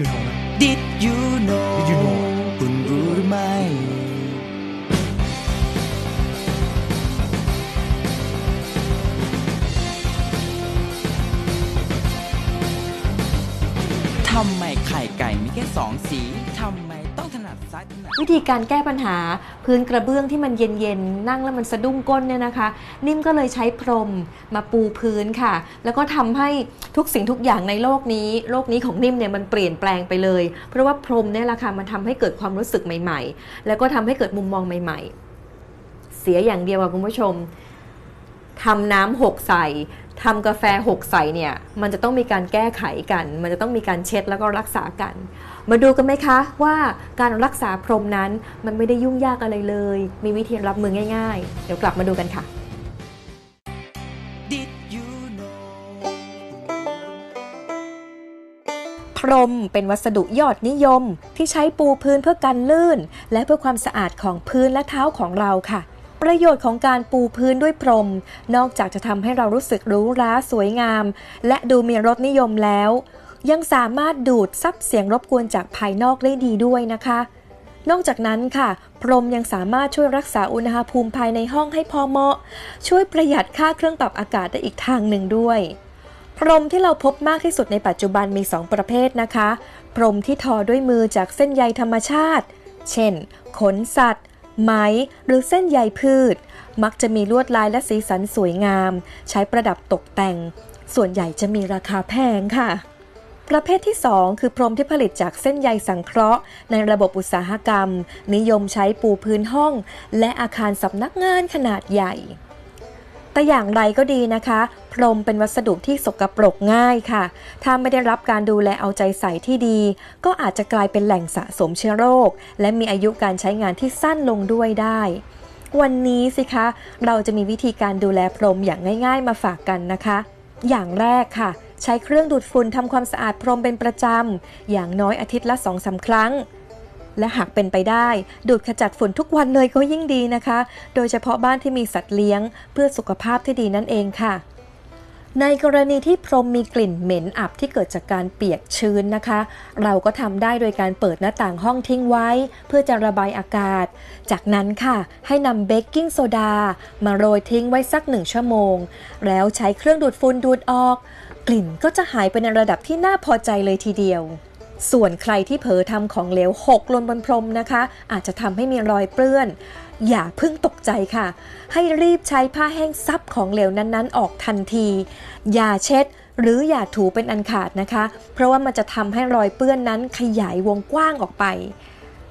you know นะ Did you know Did you know คุณรู้หรือไม่ ทำไมไข่ไก่มีแค่สองสี ทำไม วิธีการแก้ปัญหาพื้นกระเบื้องที่มันเย็นๆนั่งแล้วมันสะดุ้งก้นเนี่ยนะคะ นิ่มก็เลยใช้พรมมาปูพื้นค่ะ แล้วก็ทำให้ทุกสิ่งทุกอย่างในโลกนี้ โลกนี้ของนิ่มเนี่ยมันเปลี่ยนแปลงไปเลย เพราะว่าพรมเนี่ยแหละค่ะมันทำให้เกิดความรู้สึกใหม่ ๆ แล้วก็ทำให้เกิดมุมมองใหม่ ๆ เสียอย่างเดียวค่ะคุณผู้ชม ทำน้ำหกใส่ทำกาแฟหกใส่เนี่ยมันจะต้องมีการแก้ไขกัน มันจะต้องมีการเช็ดแล้วก็รักษากัน มาดูกันไหมคะว่าการรักษาพรมนั้นมันไม่ได้ยุ่งยากอะไรเลย มีวิธีรับมือง่าย ๆ เดี๋ยวกลับมาดูกันค่ะ Did you know พรมเป็นวัสดุยอดนิยมที่ใช้ปูพื้นเพื่อกันลื่น และเพื่อความสะอาดของพื้นและเท้าของเราค่ะ ประโยชน์ของการปูพื้นด้วยพรม นอกจากจะทำให้เรารู้สึกรู้ร้าสวยงาม และดูมีรสนิยมแล้ว ยังสามารถดูดซับเสียงรบกวนจากภายนอกได้ดีด้วยนะคะ นอกจากนั้นค่ะ พรมยังสามารถช่วยรักษาอุณหภูมิภายในห้องให้พอเหมาะ ช่วยประหยัดค่าเครื่องปรับอากาศได้อีกทางหนึ่งด้วยพรมที่เราพบมากที่สุดในปัจจุบันมี 2 ประเภทนะคะ พรมที่ทอด้วยมือจากเส้นใยธรรมชาติ เช่น ขนสัตว์ ไหมหรือเส้นใยพืช มักจะมีลวดลายและสีสันสวยงาม ใช้ประดับตกแต่ง ส่วนใหญ่จะมีราคาแพงค่ะ ประเภทที่ 2 คือพรมที่ผลิตจากเส้นใยสังเคราะห์ ในระบบอุตสาหกรรม นิยมใช้ปูพื้นห้อง และอาคารสำนักงานขนาดใหญ่แต่อย่างไรก็ดีนะคะ พรมเป็นวัสดุที่สกปรกง่ายค่ะ ถ้าไม่ได้รับการดูแลเอาใจใส่ที่ดี ก็อาจจะกลายเป็นแหล่งสะสมเชื้อโรค และมีอายุการใช้งานที่สั้นลงด้วยได้ วันนี้สิคะ เราจะมีวิธีการดูแลพรมอย่างง่าย ๆ มาฝากกันนะคะ อย่างแรกค่ะใช้เครื่องดูดฝุ่นทำความสะอาดพรมเป็นประจำ อย่างน้อยอาทิตย์ละ2องสาครั้ง และหากเป็นไปได้ ดูดขจัดฝุ่นทุกวันเลยก็ยิ่งดีนะคะ โดยเฉพาะบ้านที่มีสัตว์เลี้ยง เพื่อสุขภาพที่ดีนั่นเองค่ะ ในกรณีที่พรมมีกลิ่นเหม็นอับที่เกิดจากการเปียกชื้นนะคะ เราก็ทำได้โดยการเปิดหน้าต่างห้องทิ้งไว้ เพื่อจะระบายอากาศ จากนั้นค่ะ ให้นำเบกกิ้งโซดา มาโรยทิ้งไว้สักหนึ่งชั่วโมง แล้วใช้เครื่องดูดฝุ่นดูดออก กลิ่นก็จะหายไปในระดับที่น่าพอใจเลยทีเดียว ส่วนใครที่เผลอทำของเหลวหกลนบนพรมนะคะ อาจจะทำให้มีรอยเปื้อน อย่าเพิ่งตกใจค่ะ ให้รีบใช้ผ้าแห้งซับของเหลวนั้นๆ ออกทันที อย่าเช็ดหรืออย่าถูเป็นอันขาดนะคะ เพราะว่ามันจะทำให้รอยเปื้อนนั้นขยายวงกว้างออกไป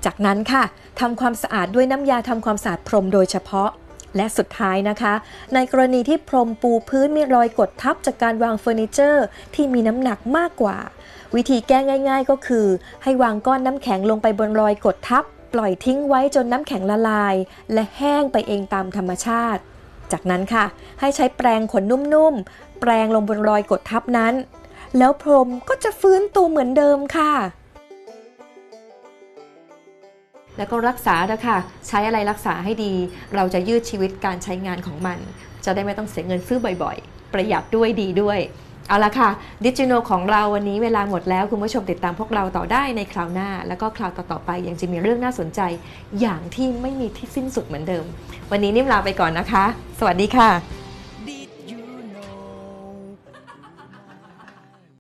จากนั้นค่ะทำความสะอาดด้วยน้ำยาทำความสะอาดพรมโดยเฉพาะ และสุดท้ายนะคะ ในกรณีที่พรมปูพื้นมีรอยกดทับจากการวางเฟอร์นิเจอร์ ที่มีน้ำหนักมากกว่า วิธีแก้ง่าย ๆ ก็คือ ให้วางก้อนน้ำแข็งลงไปบนรอยกดทับ ปล่อยทิ้งไว้จนน้ำแข็งละลาย และแห้งไปเองตามธรรมชาติ จากนั้นค่ะ ให้ใช้แปรงขนนุ่มๆแปรงลงบนรอยกดทับนั้น แล้วพรมก็จะฟื้นตัวเหมือนเดิมค่ะ แล้วก็รักษาด้วค่ะใช้อะไรรักษาให้ดี เราจะยืดชีวิตการใช้งานของมัน จะได้ไม่ต้องเสียเงินซื้อบ่อยๆ ประหยัดด้วยดีด้วยเอาละค่ะดิจิโนของเราวันนี้เวลาหมดแล้ว คุณผู้ชมติดตามพวกเราต่อได้ในคราวหน้า แล้วก็คราวต่อๆไปยังจะมีเรื่องน่าสนใจ อย่างที่ไม่มีที่สิ้นสุดเหมือนเดิม วันนี้นิ่มลาไปก่อนนะคะ สวัสดีค่ะ